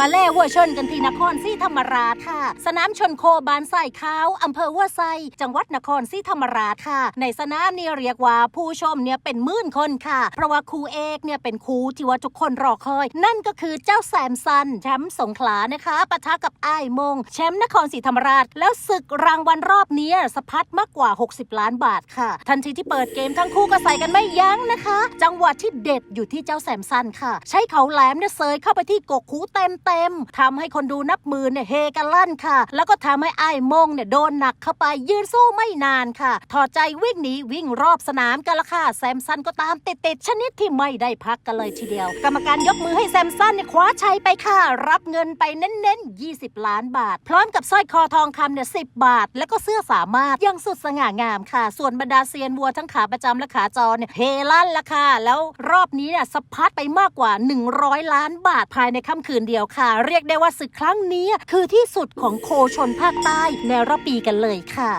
มาเล่วัวชนกันที่นครศรีธรรมราชค่ะ สนามชนโคบานไส่ขาวอำเภอวัวไซจังหวัดนครศรีธรรมราชค่ะ ในสนามเนี่ยเรียกว่าผู้ชมเนี่ยเป็นหมื่นคนค่ะ เพราะว่าครูเอกเนี่ยเป็นครูที่ว่าทุกคนรอคอย นั่นก็คือเจ้าแซมซันแชมป์สงขลานะคะปะทะกับไอ้มงแชมป์นครศรีธรรมราช แล้วศึกรางวัลรอบนี้สะพัดมากกว่า 60 ล้านบาทค่ะ ทันทีที่เปิดเกมทั้งคู่ก็ใส่กันไม่ยั้งนะคะ จังหวะที่เด็ดอยู่ที่เจ้าแซมซันค่ะ ใช้เขาแหลมเนี่ยเซยเข้าไปที่กกหูเต็มเต็มๆทำให้คนดูนับหมือเนี่ยเฮกันลั่นค่ะ แล้วก็ทำให้ไอ้ายมงเนี่ยโดนหนักเข้าไปยืนสู้ไม่นานค่ะ ถอดใจวิ่งหนีวิ่งรอบสนามกันละค่ะ แซมซันก็ตามติดติดๆชนิดที่ไม่ได้พักกันเลยทีเดียว กรรมการยกมือให้แซมซันเนี่ยคว้าชัยไปค่ะ รับเงินไปเน้นๆ 20 ล้านบาท พร้อมกับสร้อยคอทองคำเนี่ย10บาท แล้วก็เสื้อสามารถยังสุดสง่างามค่ะ ส่วนบรรดาเซียนวัวทั้งขาประจำและขาจรเนี่ยเฮลั่นละค่ะแล้วรอบนี้เนี่ยสะพัดไปมากกว่า 100 ล้านบาทภายในค่ำคืนเดียวค่ะ เรียกได้ว่าศึกครั้งนี้คือที่สุดของโคชนภาคใต้ในรอบปีกันเลยค่ะ